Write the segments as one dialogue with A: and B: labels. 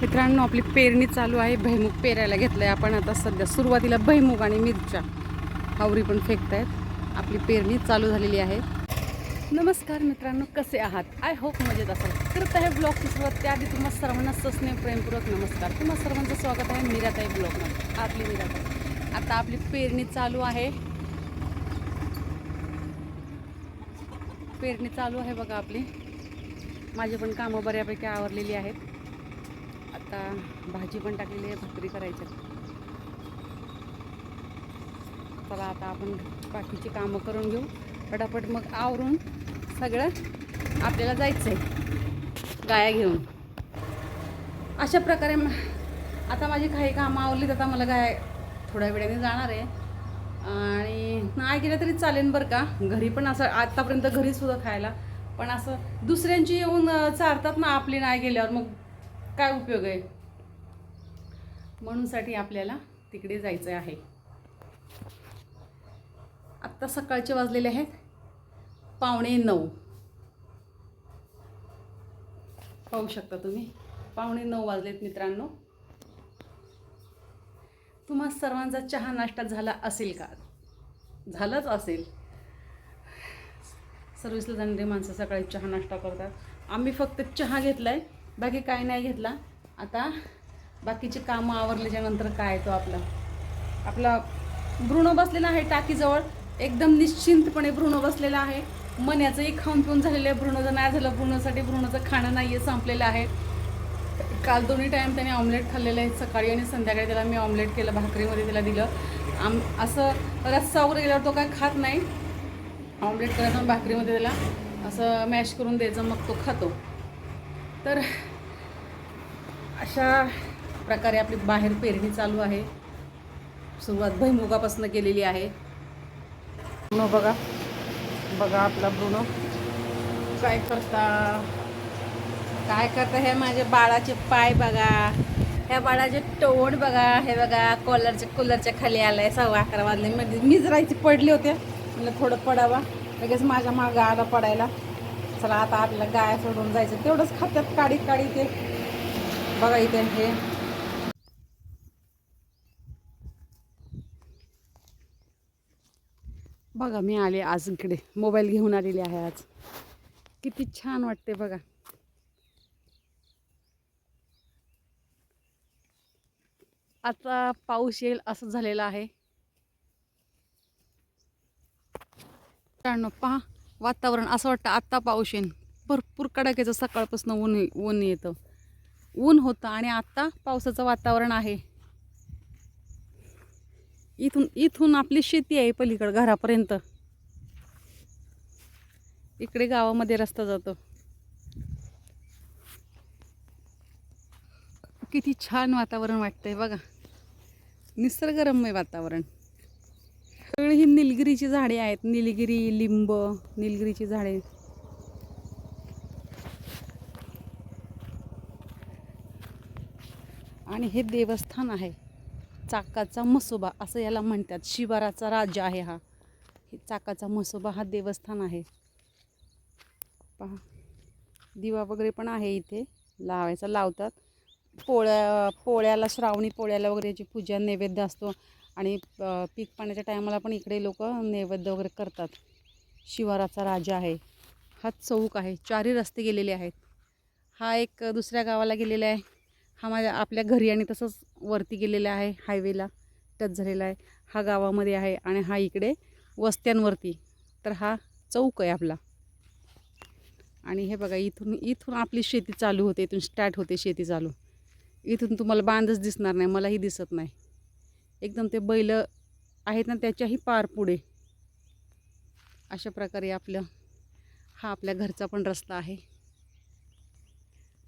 A: मित्रांनो आपली पेरणी चालू आहे. भैमुग पेरायला घेतलं आहे आपण. आता सध्या सुरुवातीला भैमुग आणि मिरच्या. हावरी पण फेकतायत. आपली पेरणी चालू झालेली आहे. नमस्कार मित्रांनो कसे आहात? आय होप मजेत असाल. करत आहे ब्लॉगची सुरुवात त्याआधी तुम्हा सर्वांना ससने प्रेमपूर्वक नमस्कार. तुम्हा सर्वांचं स्वागत आहे मीराताई ब्लॉगमध्ये आपली मीराताई. आता आपली पेरणी चालू आहे. पेरणी चालू आहे बघा आपली. माझी पण कामं बऱ्यापैकी आवरलेली आहेत. आता भाजी पण टाकलेली आहे भाकरी करायच्या. चला आता आपण बाकीची कामं करून घेऊ. पटापट मग आवरून सगळं आपल्याला जायचं आहे गाया घेऊन. अशा प्रकारे आता माझी काही कामं आवरलीत आता मला गाय थोड्या वेळाने जाणार आहे. आणि नाही गेलं तरी चालेल बरं का. घरी पण असं आत्तापर्यंत घरीसुद्धा खायला. पण असं दुसऱ्यांची येऊन चारतात ना आपली नाही गेल्यावर मग काय उपयोग आहे? म्हणूनसाठी आपल्याला तिकडे जायचं आहे. आत्ता सकाळचे वाजलेले आहेत. पावणे नऊ. पाहू शकता तुम्ही? पावणे नऊ वाजलेत मित्रांनो. तुम्हा सर्वांचा चहा नाश्ता झाला असेल का? झालाच असेल. सर्विसला जाणारी माणसं सकाळी चहा नाश्ता करतात. आम्ही फक्त चहा घेतला आहे बाकी काय नाही घेतला. आता बाकीची कामं आवरल्याच्या नंतर काय तो आपला. आपला भ्रूण बसलेला आहे टाकीजवळ. एकदम निश्चिंतपणे भ्रूण बसलेला आहे. मण्याचंही खाऊन पिऊन झालेलं आहे. भ्रूणचं नाही झालं. भ्रूणासाठी भ्रूणाचं खाणं नाही आहे संपलेलं आहे. काल दोन्ही टाईम त्याने ऑमलेट खाल्लेलं आहे. सकाळी आणि संध्याकाळी त्याला मी ऑमलेट केलं. भाकरीमध्ये त्याला दिलं. आम असं रस्सा वगैरे गेल्यावर तो काय खात नाही. ऑमलेट करायचं भाकरीमध्ये त्याला असं मॅश करून द्यायचं. मग तो खातो. तर अशा प्रकारे आपली बाहेर पेरणी चालू आहे. सुरुवात भैमुगापासून केलेली आहे. ब्रुनो बघा. बघा आपला ब्रुनो. काय करता? काय करता? हे माझे बाळाचे पाय बघा. ह्या बाळाचे टोड बघा. हे बघा कॉलरच्या कूलरच्या खाली आलाय. सव्वा अकरा वाजले. म्हणजे मिजरायची पडली होते. म्हणजे थोडं पडावा. लगेच माझ्या मागं आला पडायला. चला आता आपल्याला गाय सोडून जायचं. तेवढंच खात्यात काढीत काढीत ते बघा इथे हे. बघा मी आले आज इकडे. मोबाईल घेऊन आलेली आहे आज. किती छान वाटते बघा. आता पाऊस येईल असं झालेलं आहे. पहा. वातावरण असं वाटतं आत्ता पाऊस येईन. भरपूर कडाक्याचं सकाळपासून ऊन ऊन येतं. ऊन होतं आणि आत्ता पावसाचं वातावरण आहे. इथून इथून आपली शेती आहे पलीकडं घरापर्यंत. इकडे गावामध्ये रस्ता जातो. किती छान वातावरण वाटतंय बघा. निसर्गरम्य वातावरण. सगळी ही निलगिरीची झाडे आहेत. निलगिरी लिंब निलगिरीची झाडे. आणि हे देवस्थान आहे. चाकाचा मसोबा असं याला म्हणतात. शिवाराचा राजा आहे हा. हे चाकाचा मसोबा हा देवस्थान आहे. पहा. दिवा वगैरे पण आहे इथे. लावायचा लावतात. पोळ्या पोळ्याला श्रावणी पोळ्याला वगैरे याची पूजा नैवेद्य असतो. आणि पीक पाण्याच्या टायमाला पण इकडे लोक नैवेद्य वगैरे करतात. शिवाराचा राजा आहे. हा चौक आहे. चारही रस्ते गेलेले आहेत. हा एक दुसऱ्या गावाला गेलेला आहे. हा माझ्या आपल्या घरी आणि तसंच वरती गेलेला आहे. हायवेला टच झालेला आहे. हा गावामध्ये आहे आणि हा इकडे वस्त्यांवरती. तर हा चौक आहे आपला. आणि हे बघा इथून इथून आपली शेती चालू होते. इथून स्टार्ट होते शेती चालू. इथून तुम्हाला बांधच दिसणार नाही. मलाही दिसत नाही. एकदम ते बैल आहेत ना त्याच्याही पार पुढे. अशा प्रकारे आपलं हा आपल्या घरचा पण रस्ता आहे.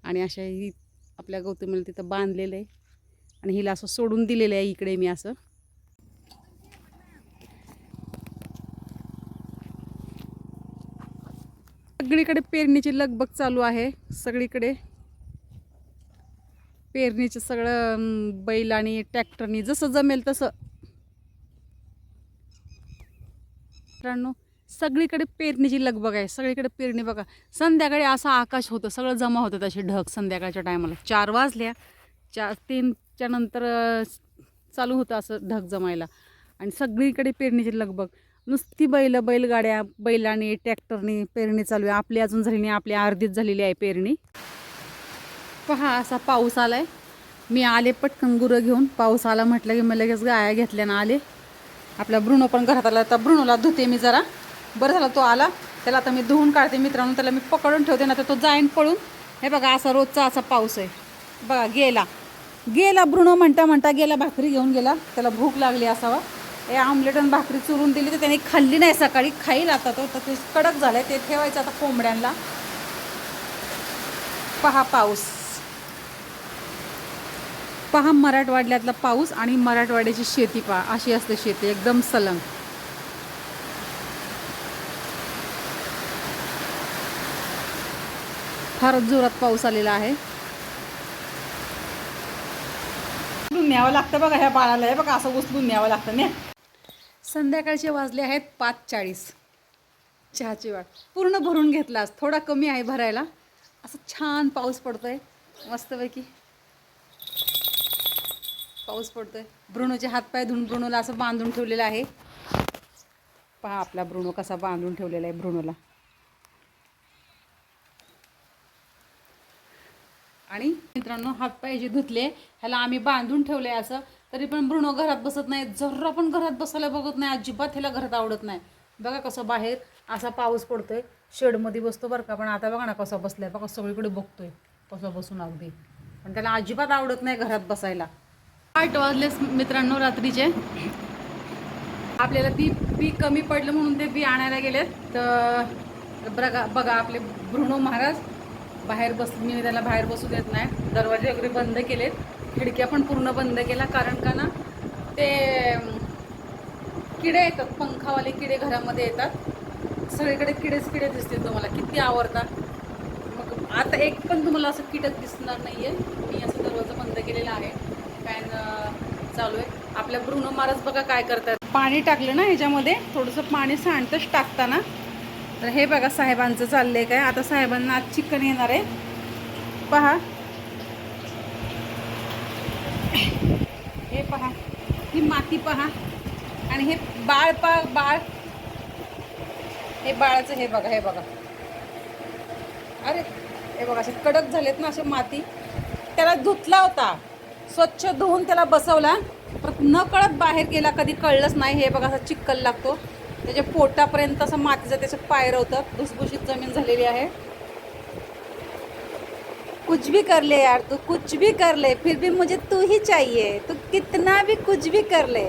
A: आणि अशा ही आपल्या गौतमीला तिथं बांधलेलं आहे. आणि हिला असं सोडून दिलेलं आहे इकडे मी असं. सगळीकडे पेरणीची लगबग चालू आहे सगळीकडे. पेरणीचं सगळं बैल आणि ट्रॅक्टरनी जसं जमेल तसं. मित्रांनो सगळीकडे पेरणीची लगबग आहे. सगळीकडे पेरणी बघा. संध्याकाळी असं आकाश होतं. सगळं जमा होतं तसे ढग संध्याकाळच्या टायमाला. चार वाजल्या. चार तीनच्या नंतर चालू होतं असं ढग जमायला. आणि सगळीकडे पेरणीची लगबग. नुसती बैल बैलगाड्या बैलाने ट्रॅक्टरने पेरणी चालू आहे. आपली अजून झाली नाही. आपली अर्धीच झालेली आहे पेरणी. पहा असा पाऊस आलाय? मी आले पटकन गुरं घेऊन. पाऊस आला म्हटलं की मी लगेच गाया घेतल्या ना आले. आपला ब्रुणो पण घरात आला. तर ब्रुणोला धुते मी जरा. बरं झालं तो आला. त्याला आता मी धुवून काढते मित्रांनो. त्याला मी पकडून ठेवते ना तर तो जाईन पळून. हे बघा असा रोजचा असा पाऊस आहे. बघा गेला. गेला ब्रुणो म्हणता म्हणता गेला भाकरी घेऊन गेला. त्याला भूक लागली असावा. हे आमलेट आणि भाकरी चुरून दिली तर त्याने खाल्ली नाही सकाळी. खाईल आता तो. तर ते कडक झालं आहे ते ठेवायचं आता कोंबड्यांना पहा पाऊस. पहा मराठवाड्यातला पाऊस आणि मराठवाड्याची शेती पहा. अशी असते शेती एकदम सलंग. फारच जोरात पाऊस आलेला आहे. उचलून न्यावं लागतं बघा ह्या बाळाला. हे बघा असं उचलून न्यावं लागतं न्या. संध्याकाळचे वाजले आहेत पाच चाळीस. चहाची वाट. पूर्ण भरून घेतलास. थोडा कमी आहे भरायला. असं छान पाऊस पडतोय. मस्तपैकी. पाऊस पडतोय. ब्रुणोचे हातपाय धुवून ब्रुणोला असं बांधून ठेवलेलं आहे. पहा आपला ब्रुणो कसा बांधून ठेवलेला आहे ब्रुणोला आणि मित्रांनो हातपाय जे धुतले ह्याला आम्ही बांधून ठेवले असं. तरी पण ब्रुणो घरात बसत नाही. जरा पण घरात बसायला बघत नाही. अजिबात ह्याला घरात आवडत नाही. बघा कसं बाहेर असा पाऊस पडतोय. शेडमध्ये बसतो बरं का पण आता बघा ना कसा बसलाय. बघा सगळीकडे बघतोय. कसं बसून अगदी. पण त्याला अजिबात आवडत नाही घरात बसायला. आठ वाजले मित्रांनो रात्रीचे. आपल्याला बी बी कमी पडलं म्हणून ते बी आणायला गेलेत. तर बघा बघा आपले ब्रुणो महाराज. बाहेर बस मी त्याला बाहेर बसू देत नाही. दरवाजे वगैरे बंद केलेत. खिडक्या पण पूर्ण बंद केल्या कारण का ना ते किडे येतात. पंखावाले किडे घरामध्ये येतात. सगळीकडे किडेच किडे दिसतील तुम्हाला. किती आवडतात. मग आता एक पण तुम्हाला असं कीटक दिसणार नाही आहे मी असं दरवाजा बंद केलेला आहे. फॅन चालू आहे. आपल्या ब्रुनो मारस बघा काय करतात. पाणी टाकलं ना ह्याच्यामध्ये थोडंसं पाणी सांडतंच टाकताना. तर हे बघा साहेबांचं चाललंय काय. आता साहेबांना आज चिकन येणार आहे. पहा. हे पहा. ही माती पहा. आणि हे बाळ पा बाळ. हे बाळाचं हे बघा हे बघा. अरे हे बघा असे कडक झालेत ना असे माती. त्याला धुतला होता. स्वच्छ धुवून त्याला बसवला. परत न कळत बाहेर गेला कधी कळलंच नाही. हे बघा असा चिक्कल लागतो. त्याच्या पोटापर्यंत असं मातीचं त्याचं पायर होतं. भुसभुशीत जमीन झालेली आहे. कुछ भी कर ले यार तू कुछ भी कर ले. फिर भी मुझे तू ही चाहिए. तू कितना भी कुछ भी कर ले.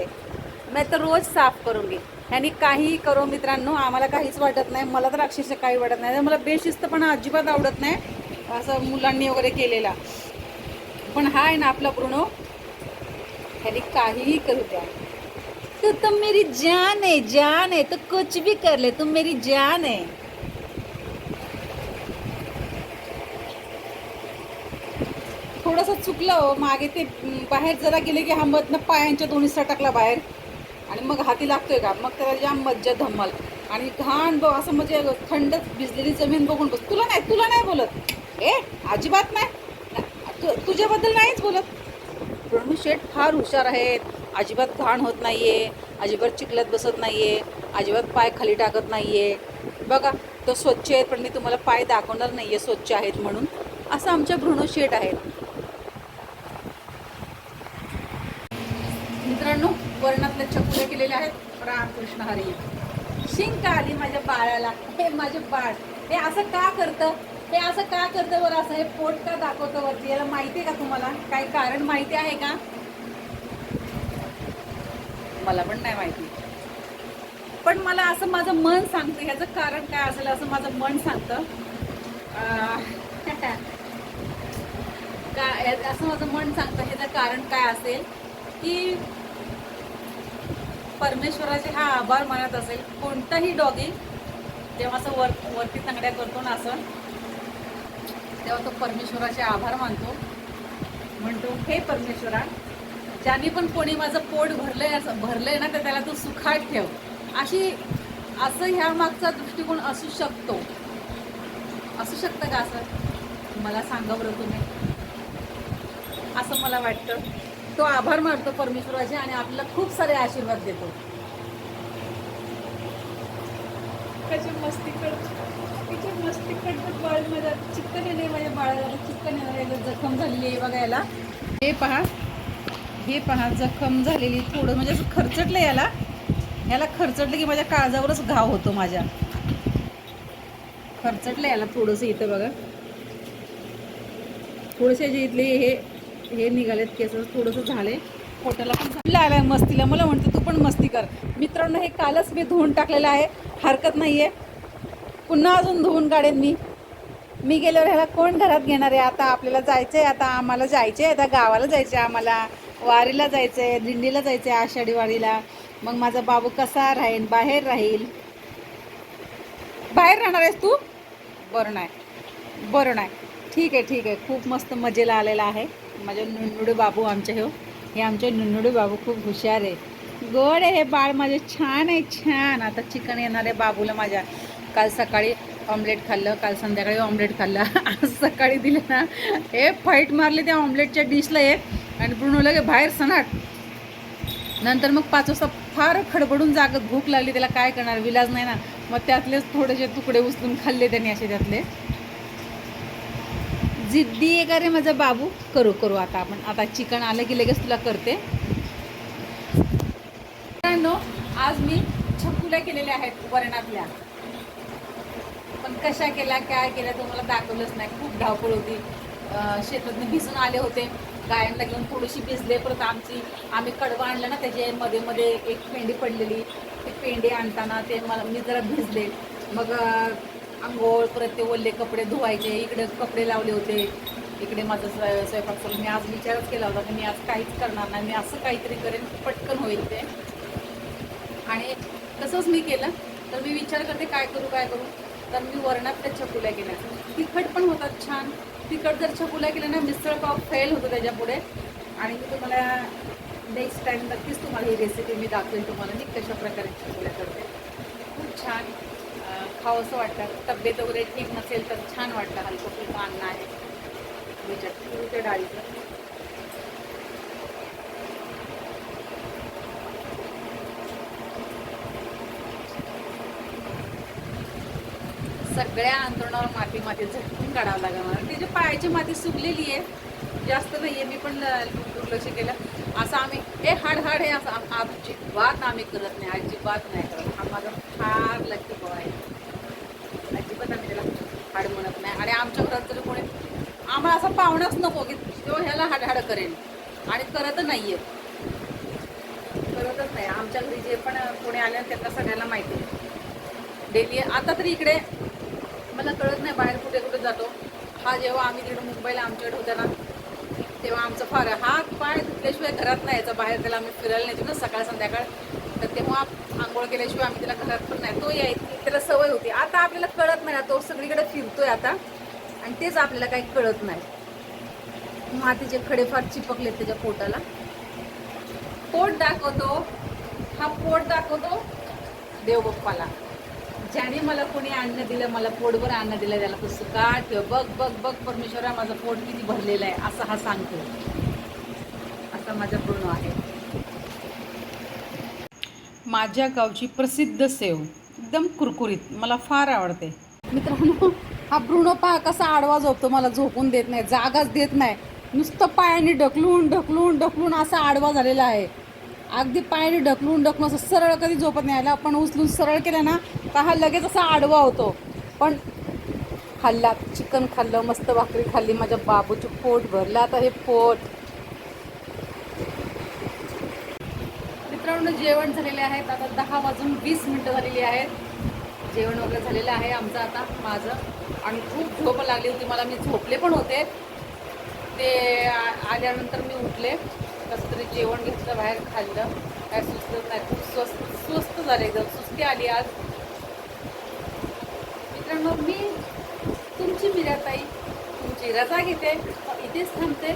A: मैं तर रोज साफ करूंगी. ह्यानी काहीही करो मित्रांनो. आम्हाला काहीच वाटत नाही. मला तर अक्षरशः काही वाटत नाही. मला बेशिस्त पण अजिबात आवडत नाही. असं मुलांनी वगैरे केलेला. पण हा आहे ना आपला पूर्ण ह्याने काहीही करू द्या. तू तुम मेरी जान है जान है. तो कुछ भी कर ले तुम मेरी जान है. थोडंसं चुकलं हो मागे ते बाहेर जरा गेले की हा मधनं पायांच्या दोन्ही सटकला बाहेर. आणि मग हाती लागतोय का? मग त्याला जाम मज्जा धम्माल. आणि घाण बघ असं म्हणजे थंड भिजलेली जमीन बघून बस. तुला नाही तुला नाही बोलत. ए अजिबात नाही. तु- तुझ्याबद्दल नाहीच बोलत. प्रणू शेठ फार हुशार आहेत. अजिबात घाण होत नाही आहे अजिबात चिखलात बसत नाही आहे अजिबात पाय खाली टाकत नाही आहे बघा तो स्वच्छ आहेत पण मी तुम्हाला पाय दाखवणार नाही आहे स्वच्छ आहेत म्हणून. असं आमच्या भ्रूण शेठ आहेत. मित्रांनो वर्णातल्या चकुल्या केलेले आहेत. रामकृष्ण हरी. शिंक आली माझ्या बाळाला. हे माझे बाळ. हे असं का करतं? हे असं का करतं बरं? असं हे पोट का दाखवतं वरती? याला माहिती आहे का तुम्हाला? काय कारण माहिती आहे का? मला पण नाही माहिती. पण मला असं माझं मन सांगतं. ह्याचं कारण काय असेल असं माझं मन सांगतं. अं, काय असं माझं मन सांगतं. ह्याचं कारण काय असेल? की परमेश्वराचे हा आभार मानत असेल. कोणताही डॉगी जेव्हा असं वर वरती तांगड्या करतो ना असं तेव्हा तो परमेश्वराचे आभार मानतो. म्हणतो हे परमेश्वरा ज्याने पण कोणी माझं पोट भरलंय असं भरलंय ना तर त्याला तू सुखात ठेव. अशी असं ह्या मागचा दृष्टिकोन असू शकतो. असू शकतं का असं? मला सांगा बरं तुम्ही. असं मला वाटतं. तो आभार मानतो परमेश्वराचे आणि आपल्याला खूप सारे आशीर्वाद देतो.
B: त्याची मस्ती करतो तिची मस्ती करतात बाळ माझ्या चिकन येणे माझ्या बाळाला चिकन
A: जखम झालेली आहे बघायला. हे पहा. हे पहा जखम झालेली थोडं म्हणजे असं खरचटलं याला. याला खरचटलं की माझ्या काळजावरच घाव होतो माझ्या. खरचटलं याला थोडंसं इथं बघा. थोडेसे जे इथले हे हे निघालेत केस थोडंसं झाले पोटाला पण झालं. मस्तीला. मला म्हणते तू पण मस्ती कर. मित्रांनो हे कालच मी धुवून टाकलेलं आहे. हरकत नाही आहे पुन्हा अजून धुवून काढेन मी. मी गेल्यावर ह्याला कोण घरात घेणार आहे? आता आपल्याला जायचं आहे आता आम्हाला जायचं आहे आता गावाला जायचं आहे आम्हाला. वारीला जायचं आहे दिंडीला जायचं आहे आषाढी वारीला. मग माझा बाबू कसा राहील? बाहेर राहील? बाहेर राहणार आहेस तू? बरं नाही. बरं नाही. ठीक आहे ठीक आहे. खूप मस्त मजेला आलेला आहे. माझे नुनडू बाबू आमचे हो. हे आमचे नुनडू बाबू खूप हुशार आहे. गोड आहे हे बाळ माझे. छान आहे छान. आता चिकन येणार आहे बाबूला माझ्या. काल सकाळी ऑमलेट खाल्लं काल संध्याकाळी ऑमलेट खाल्लं. आज सकाळी दिलं ना हे फाईट मारले त्या ऑमलेटच्या डिशला एक. आणि पूर्ण लगे बाहेर सनाट. नंतर मग पाच वाजता फार खडबडून जागत भूक लागली त्याला काय करणार? विलाज नाही ना. मग त्यातलेच थोडेसे तुकडे उचलून खाल्ले त्यांनी असे त्यातले. जिद्दी आहे का रे माझा बाबू. करू करू आता आपण. आता चिकन आलं की लगेच तुला करते. आज मी छकुल्या केलेल्या आहेत वरणातल्या. कशा केल्या काय केल्या मला दाखवलंच नाही. खूप धावपळ होती. शेतातून शेतातनं भिजून आले होते. गायांना घेऊन थोडीशी भिजले परत आमची आम्ही कडवं आणलं ना त्याचे मध्ये मध्ये एक पेंडी पडलेली. ते पेंडी आणताना ते मला मी जरा भिजले. मग आंघोळ परत ते ओले कपडे धुवायचे. इकडे कपडे लावले होते. इकडे माझं स्वयंपाक करून मी आज विचारच केला होता की मी आज काहीच करणार नाही. मी असं काहीतरी करेन पटकन होईल ते. आणि तसंच मी केलं. तर मी विचार करते काय करू काय करू? तर मी वरणात त्या छकुल्या केल्या. तिखट पण होतात छान. तिखट जर छकुल्या केल्या ना मिसळ पाव फेल होतो त्याच्यापुढे आणि मी तुम्हाला नेक्स्ट टाइम नक्कीच तुम्हाला ही रेसिपी मी दाखवेन तुम्हाला मी कशा प्रकारे छकुल्या करते. खूप छान अं, खावंसं वाटतं. तब्येत वगैरे ठीक नसेल तर छान वाटतं. हलकं फुलकं अन्न आहे. ह्याच्यात डाळीचं. सगळ्या अंतरुणावर माती माती झटकून काढावं लागेल मला पायाची माती सुकलेली आहे जास्त नाही आहे मी पण दुर्लक्ष केलं. असं आम्ही हे हाड हाड हे असं अजिबात आम्ही करत नाही अजिबात नाही करत. हा माझा फार लक्की भाऊ आहे. अजिबात आम्ही त्याला हाड म्हणत नाही. आणि आमच्या घरात जर कोणी आम्हाला असा पाहुणाच नको की तो ह्याला हाडहाड करेल. आणि करत नाही आहे करतच नाही. आमच्या घरी जे पण कोणी आले त्यांना सगळ्यांना माहिती आहे. डेली आता तरी इकडे मला कळत नाही बाहेर कुठे कुठे जातो. हा जेव्हा आम्ही तिकडे मुंबईला आमच्याकडे होता ना तेव्हा आमचं फार हात पाय धुतल्याशिवाय घरात नाही यायचं. बाहेर त्याला आम्ही फिरायला न्यायचो ना सकाळ संध्याकाळ. तर तेव्हा आंघोळ केल्याशिवाय आम्ही त्याला घरात पण नाही. तो यायची त्याला सवय होती. आता आपल्याला कळत नाही ना तो सगळीकडे फिरतोय आता. आणि तेच आपल्याला काही कळत नाही. मातीचे खडे फार चिपकलेत त्याच्या पोटाला. पोट दाखवतो. हा पोट दाखवतो देवबाप्पाला ज्याने मला कोणी अन्न दिलं मला पोटभर अन्न दिलं त्याला तो सुका ठेव बघ बघ बघ परमेश्वरा माझं पोट किती भरलेलं आहे असं हा सांगतो. असा माझा पूर्ण आहे. माझ्या गावची प्रसिद्ध सेव एकदम कुरकुरीत मला फार आवडते. मित्रांनो हा ब्रुणो पहा कसा आडवा झोपतो मला झोपून देत नाही जागाच देत नाही. नुसतं पायाने ढकलून ढकलून ढकलून असा आडवा झालेला आहे. अगदी पायाने ढकलून ढकलून असं सरळ कधी झोपत नाही आला. आपण उचलून सरळ केलं ना तर हा लगेच असा आडवा होतो. पण खाल्ला चिकन खाल्लं मस्त भाकरी खाल्ली माझ्या बाबूची पोट भरलं. आता हे पोट. मित्रांनो जेवण झालेले आहेत. आता दहा वाजून वीस मिनटं झालेली आहेत. जेवण वगैरे झालेलं आहे आमचं आता माझं. आणि खूप झोप लागली होती. मला मी झोपले पण होते. ते आल्यानंतर मी उठले. कसं तरी जेवण घेतलं बाहेर खाल्लं. काय सुचत नाही. खूप स्वस्त स्वस्त झाले एकदम सुस्ती आली आज. मित्रांनो मी तुमची मिराताई. तुमची रजा घेते. इथेच थांबते.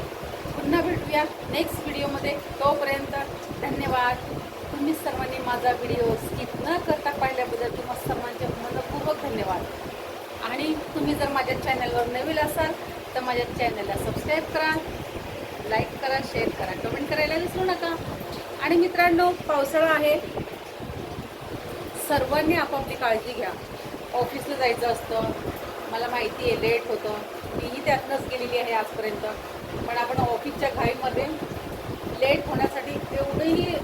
A: पुन्हा भेटूया नेक्स्ट व्हिडिओमध्ये तोपर्यंत धन्यवाद. तुम्ही सर्वांनी माझा व्हिडिओ स्किप न करता पाहिल्याबद्दल तुम्हा सर्वांचे मनपूर्वक धन्यवाद. आणि तुम्ही जर माझ्या चॅनलवर नवीन असाल तर माझ्या चॅनलला सबस्क्राईब करा. करा शेअर करा. कमेंट करायला विसरू नका. आणि मित्रांनो पावसाळा आहे. सर्वांनी आपापली काळजी घ्या. ऑफिसला जायचं असतं. मला माहिती आहे लेट होतं. मीही त्यातनंच गेलेली आहे आजपर्यंत. पण आपण ऑफिसच्या घाईमध्ये लेट होण्यासाठी तेवढंही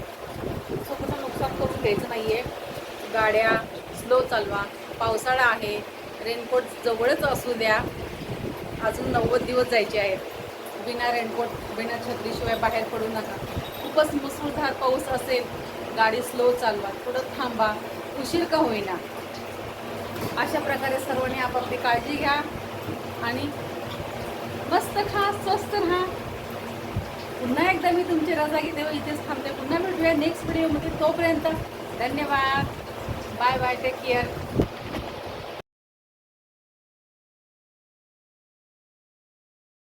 A: स्वतःचं नुकसान करून घ्यायचं नाही आहे गाड्या स्लो चालवा. पावसाळा आहे. रेनकोट जवळच असू द्या. अजून नव्वद दिवस जायचे आहेत. बिना रेनकोट बिना छत्रीशिवाय बाहेर पडू नका. खूपच मुसळधार पाऊस असेल गाडी स्लो चालवा थोडं थांबा. उशीर का होईना? अशा प्रकारे सर्वांनी आपापली काळजी घ्या आणि मस्त खा स्वस्त राहा. पुन्हा एकदा मी तुमची रजा घेते इथेच थांबते. पुन्हा भेटूया नेक्स्ट व्हिडिओमध्ये तोपर्यंत धन्यवाद. Bye bye take care